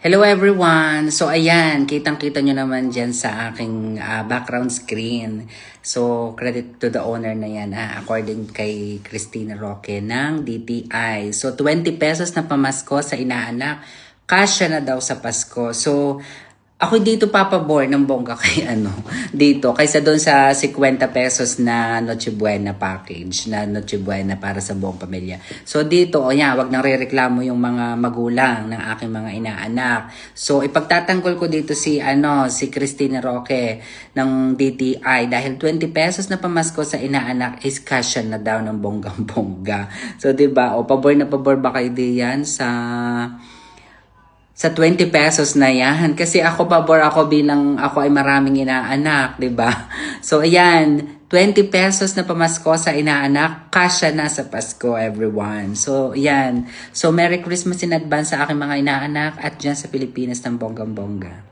Hello everyone! So ayan, kitang-kita nyo naman dyan sa aking ah, background screen. So credit to the owner na yan, ah, according kay Christina Roque ng DTI. So 20 pesos na pamasko sa inaanak, kasya na daw sa Pasko. So ako dito papabor ng bongga kay ano, dito, kaysa doon sa 50 pesos na Noche Buena package, na Noche Buena para sa buong pamilya. So dito, o yan, wag nang rereklamo yung mga magulang ng aking mga inaanak. So ipagtatanggol ko dito si ano, si Christine Roque ng DTI dahil 20 pesos na pamasko sa inaanak is cash na daw ng bonggang-bongga. So 'di ba? O pabor na pabor ba kayo diyan sa sa 20 pesos na yan. Kasi ako pabor ako bilang ako ay maraming inaanak, 'di ba? So ayan, 20 pesos na pamasko sa inaanak, kasya na sa Pasko everyone. So ayan. So Merry Christmas in advance sa aking mga inaanak at dyan sa Pilipinas ng bonggang-bongga.